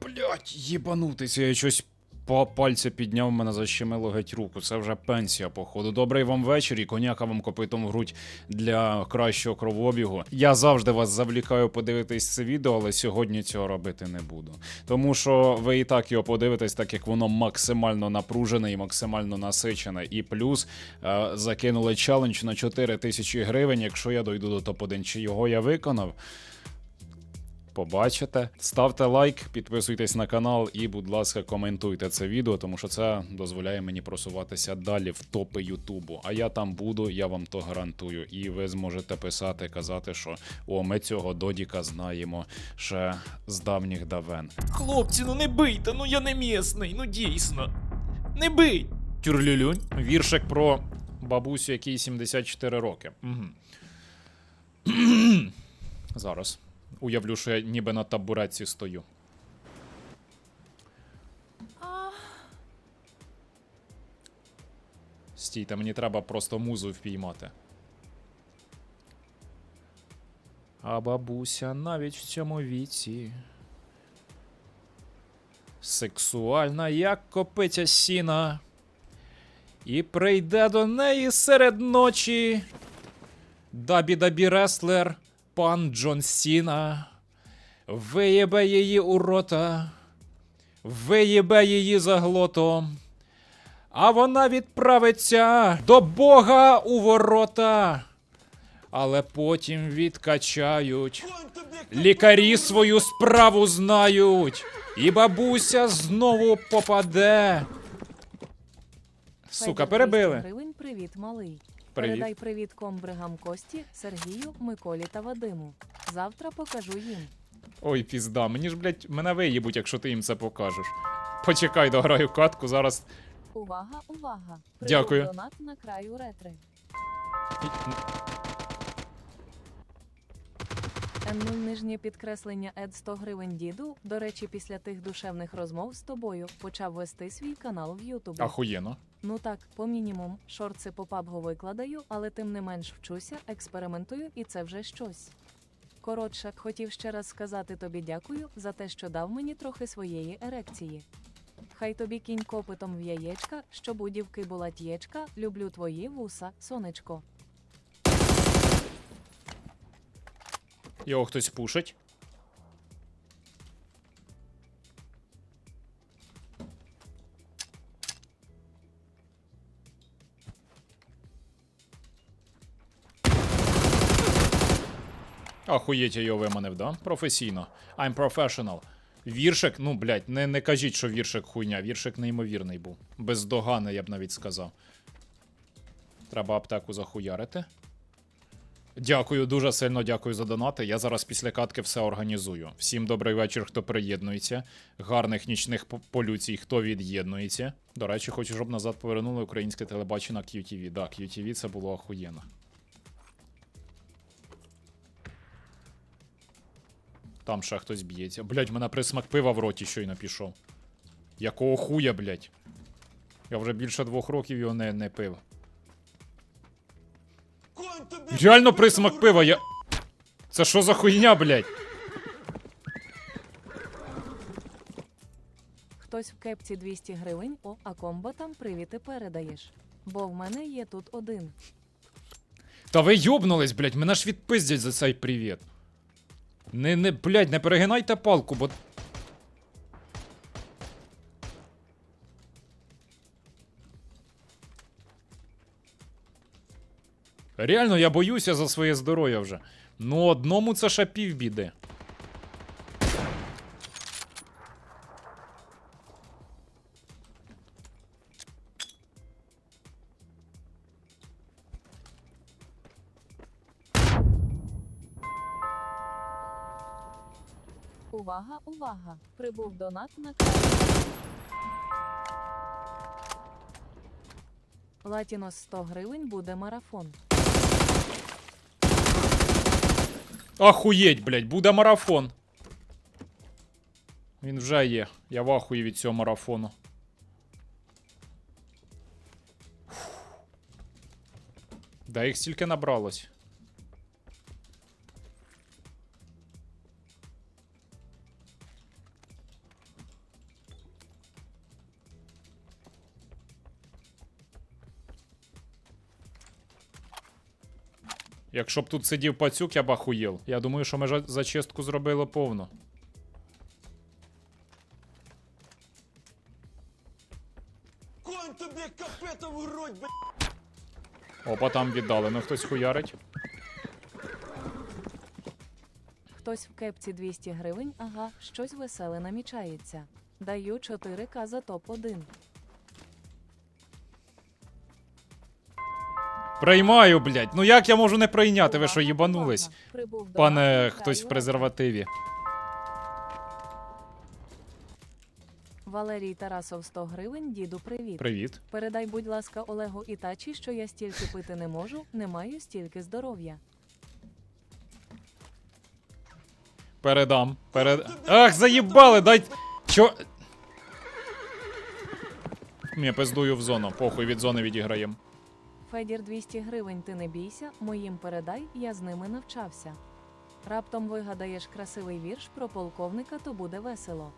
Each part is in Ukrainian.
блядь, їбанутися, я щось по пальця підняв, мене защемило геть руку. Це вже пенсія, походу. Добрий вам вечір і коняка вам копитом в грудь для кращого кровообігу. Я завжди вас завлікаю подивитись це відео, але сьогодні цього робити не буду. Тому що ви і так його подивитесь, так як воно максимально напружене і максимально насичене. І плюс е, закинули челендж на 4 тисячі гривень, якщо я дойду до топ-1. Чи його я виконав? Побачите. Ставте лайк, підписуйтесь на канал і, будь ласка, коментуйте це відео, тому що це дозволяє мені просуватися далі в топи Ютубу. А я там буду, я вам то гарантую. І ви зможете писати, казати, що о, ми цього Додіка знаємо ще з давніх давен. Хлопці, ну не бийте, ну я не місний, ну дійсно. Не бий! Тюрлюлюнь. Віршик про бабусю, якій 74 роки. Угу. Зараз. Уявлю, що я ніби на табуретці стою. Стійте, мені треба просто музу впіймати. А бабуся навіть в цьому віці. Сексуальна, як копиця сіна. І прийде до неї серед ночі. Дабі-дабі реслер, пан Джон Сіна. Виєбе її у рота, виєбе її за глотом. А вона відправиться до Бога у ворота. Але потім відкачають. Лікарі свою справу знають. І бабуся знову попаде. Сука, перебили. Привіт, малий. Привіт. Передай привіт комбригам Кості, Сергію, Миколі та Вадиму. Завтра покажу їм. Ой, пізда, мені ж, блядь, мене виїбуть, якщо ти їм це покажеш. Почекай, дограю катку, зараз. Увага, увага! Дякую. Донат на краю ретри. Н0 нижнє підкреслення Ед 100 гривень діду. До речі, після тих душевних розмов з тобою почав вести свій канал в Ютубі. Ахуєно. Ну так, по мінімум, шорти по пабгу викладаю, але тим не менш вчуся, експериментую, і це вже щось. Коротше, хотів ще раз сказати тобі дякую за те, що дав мені трохи своєї ерекції. Хай тобі кінь копитом в яєчка, щоб у дівки була тєчка, люблю твої вуса, сонечко. Його хтось пушить. Ахуєть, я його виманив, да? Професійно. I'm professional. Віршик, ну, блядь, не, не кажіть, що віршик хуйня. Віршик неймовірний був. Бездоганний, я б навіть сказав. Треба аптеку захуярити. Дякую, дуже сильно дякую за донати. Я зараз після катки все організую. Всім добрий вечір, хто приєднується. Гарних нічних полюцій, хто від'єднується. До речі, хочу, щоб назад повернули українське телебачення QTV. Да, QTV це було охуєнно. Там ще хтось б'ється. Блять, мене присмак пива в роті щойно пішов. Якого хуя, блять? Я вже більше двох років його не, не пив. Реально присмак пива, я. Це що за хуйня, блять? Хтось в кепці 200 гривень, о, а комбатам привіти передаєш. Бо в мене є тут один. Та ви йобнулись, блять, мене ж відпиздять за цей привіт. Не, не, блять, не перегинайте палку, бо. Реально, я боюся за своє здоров'я вже. Ну, одному це ще півбіди. Увага, увага! Прибув донат на. Латінос 100 гривень буде марафон. Ахуєть, блять, буде марафон. Він вже є. Я в ахуї від цього марафону. Да їх стільки набралось. Якщо б тут сидів пацюк, я б ахуєл. Я думаю, що ми зачистку зробили повну. Конь тобі капета в грудь, б***ь! Опа, там віддали. Ну хтось хуярить. Хтось в кепці 200 гривень, ага, щось веселе намічається. Даю 4К за топ-1. Приймаю, блядь. Ну як я можу не прийняти? Ви що, їбанулись? Пане хтось в презервативі. Валерій Тарасов 100 гривень, діду, привіт. Привіт. Передай, будь ласка, Олегу і тачі, що я стільки пити не можу, не маю стільки здоров'я. Передам. Перед... Ах, заїбали, дай. Чо. Ні, пиздую в зону. Похуй від зони відіграєм. Федір 200 гривень, ти не бійся, моїм передай, я з ними навчався. Раптом вигадаєш красивий вірш про полковника, то буде весело.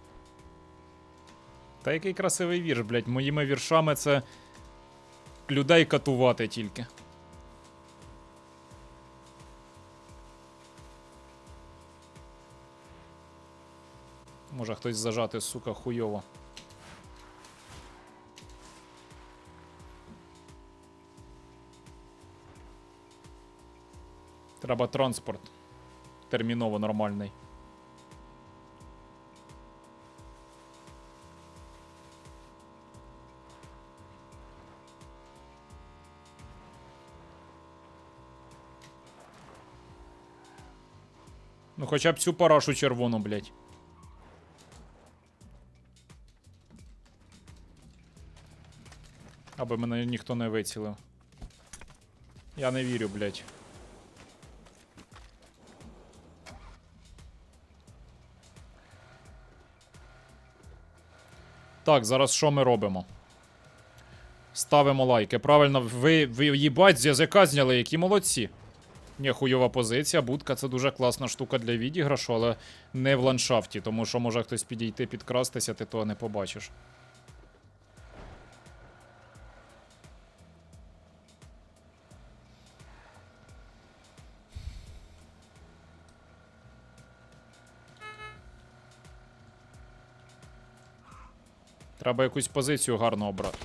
Та який красивий вірш, блядь. Моїми віршами це. Людей катувати тільки. Може хтось зажати, сука, хуйово. Треба транспорт. Терміново нормальний. Ну хоча б цю парашу червону, блядь. Аби мене ніхто не вицілив. Я не вірю, блядь. Так, зараз що ми робимо? Ставимо лайки. Правильно, ви, ви їбать, з язика зняли, які молодці. Ні, хуйова позиція, будка це дуже класна штука для відіграшу, але не в ландшафті, тому що може хтось підійти, підкрастися, ти того не побачиш. Треба якусь позицію гарно обрати.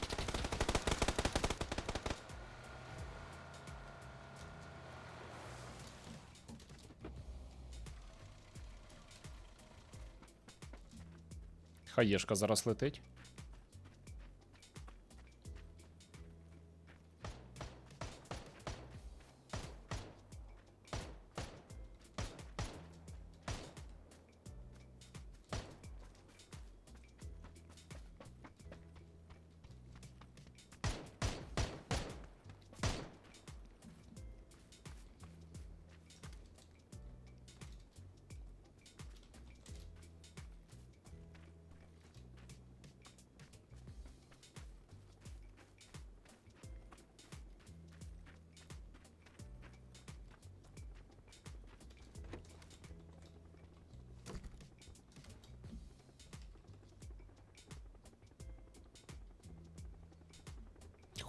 Хаєшка зараз летить.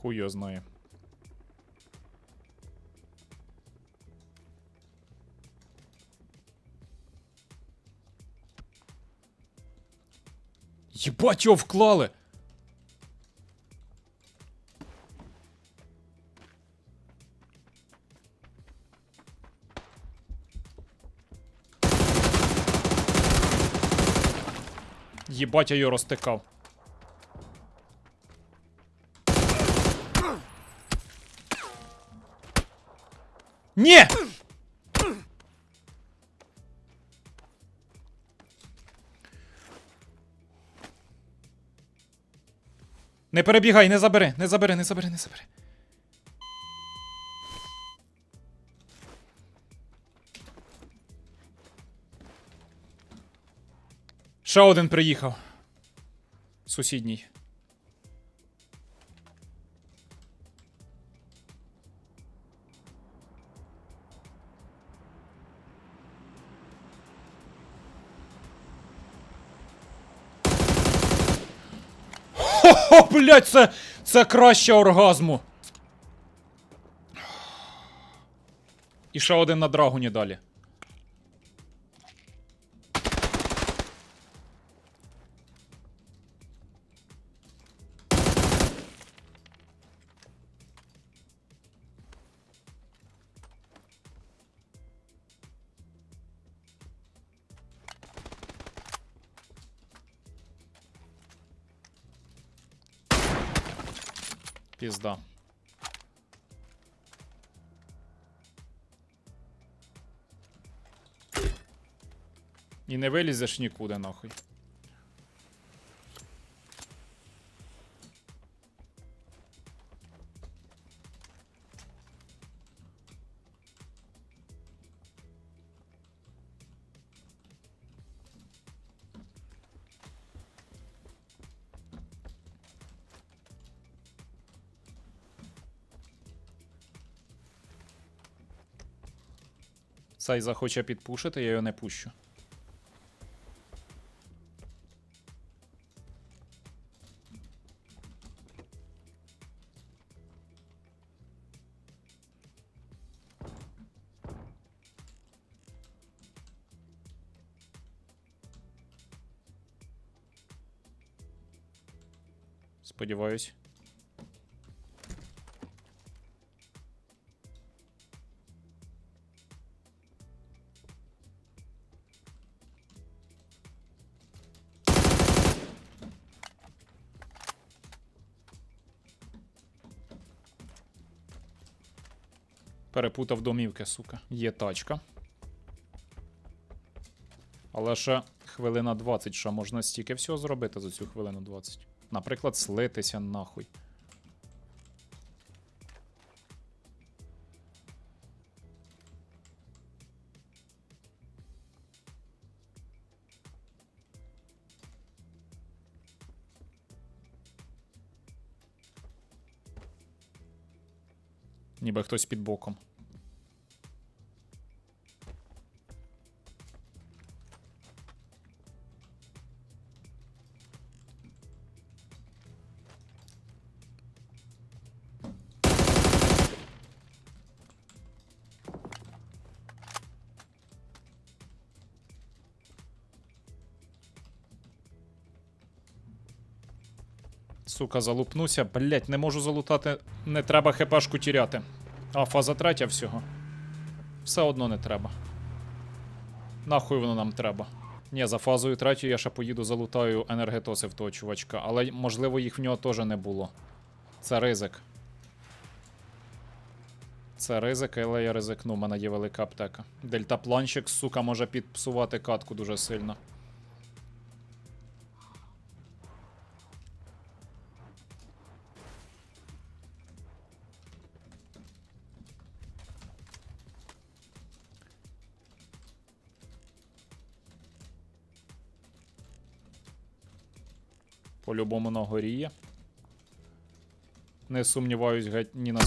Хуй його знає. Єбать його вклали! Єбать я його розтикав. Ні! Не перебігай, не забери, не забери, не забери, не забери. Ще один приїхав. Сусідній. О, блядь, це, це краще оргазму. І ще один на драгуні далі. Пізда. І не вилізеш нікуди, нахуй. Цей захоче підпушити, я його не пущу. Сподіваюсь. Перепутав домівки, сука. Є тачка. Але ще хвилина 20, що можна стільки всього зробити за цю хвилину 20. Наприклад, слитися нахуй. Ніби хтось під боком. Сука, залупнуся. Блять, не можу залутати. Не треба хпшку тіряти. А, фаза третя всього. Все одно не треба. Нахуй воно нам треба. Ні, за фазою третьою я ще поїду залутаю енергетоси в того чувачка, але можливо їх в нього теж не було. Це ризик. Це ризик, але я ризикну, у мене є велика аптека. Дельтапланчик, сука, може підпсувати катку дуже сильно. По-любому на горі є. Не сумніваюсь, геть ні на.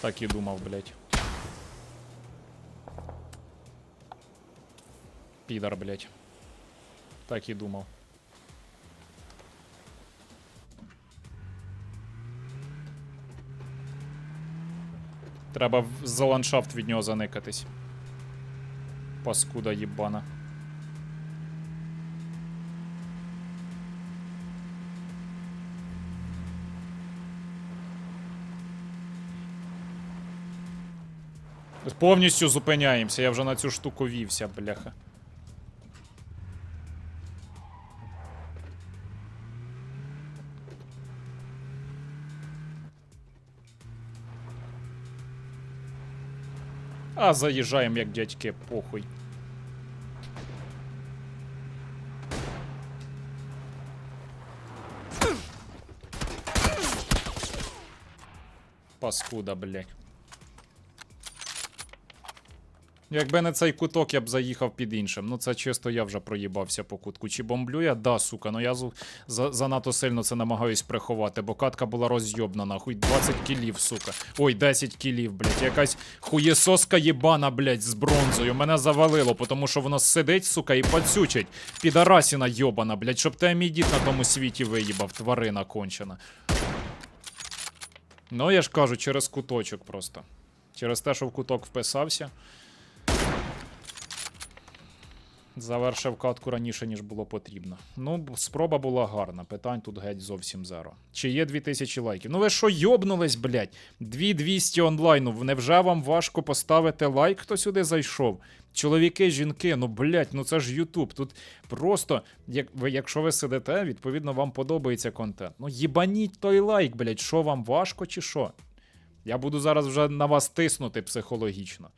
Так і думав, блять. Підар, блять. Так і думав. Треба за ландшафт від нього заникатись. Паскуда їбана. Повністю зупиняємося, я вже на цю штуку вівся, бляха. А заїжджаємо як дядьки, похуй. Паскуда, блядь. Якби не цей куток, я б заїхав під іншим. Ну це чисто я вже проїбався по кутку. Чи бомблю я? Да, сука. Ну я за, занадто сильно це намагаюсь приховати, бо катка була розйобна, нахуй. 20 кілів, сука. Ой, 10 кілів, блядь. Якась хуєсоска єбана, блядь, з бронзою. Мене завалило, тому що воно сидить, сука, і пацючить. Підарасіна йобана, блядь, щоб те мій дід на тому світі виїбав, тварина кончена. Ну, я ж кажу, через куточок просто. Через те, що в куток вписався. Завершив катку раніше, ніж було потрібно. Ну, спроба була гарна. Питань тут геть зовсім зеро. Чи є 2000 лайків? Ну ви що йобнулись, блядь? 2200 онлайну. Невже вам важко поставити лайк, хто сюди зайшов? Чоловіки, жінки, ну блядь, ну це ж Ютуб. Тут просто, як ви, якщо ви сидите, відповідно, вам подобається контент. Ну їбаніть той лайк, блядь, що вам важко чи що? Я буду зараз вже на вас тиснути психологічно.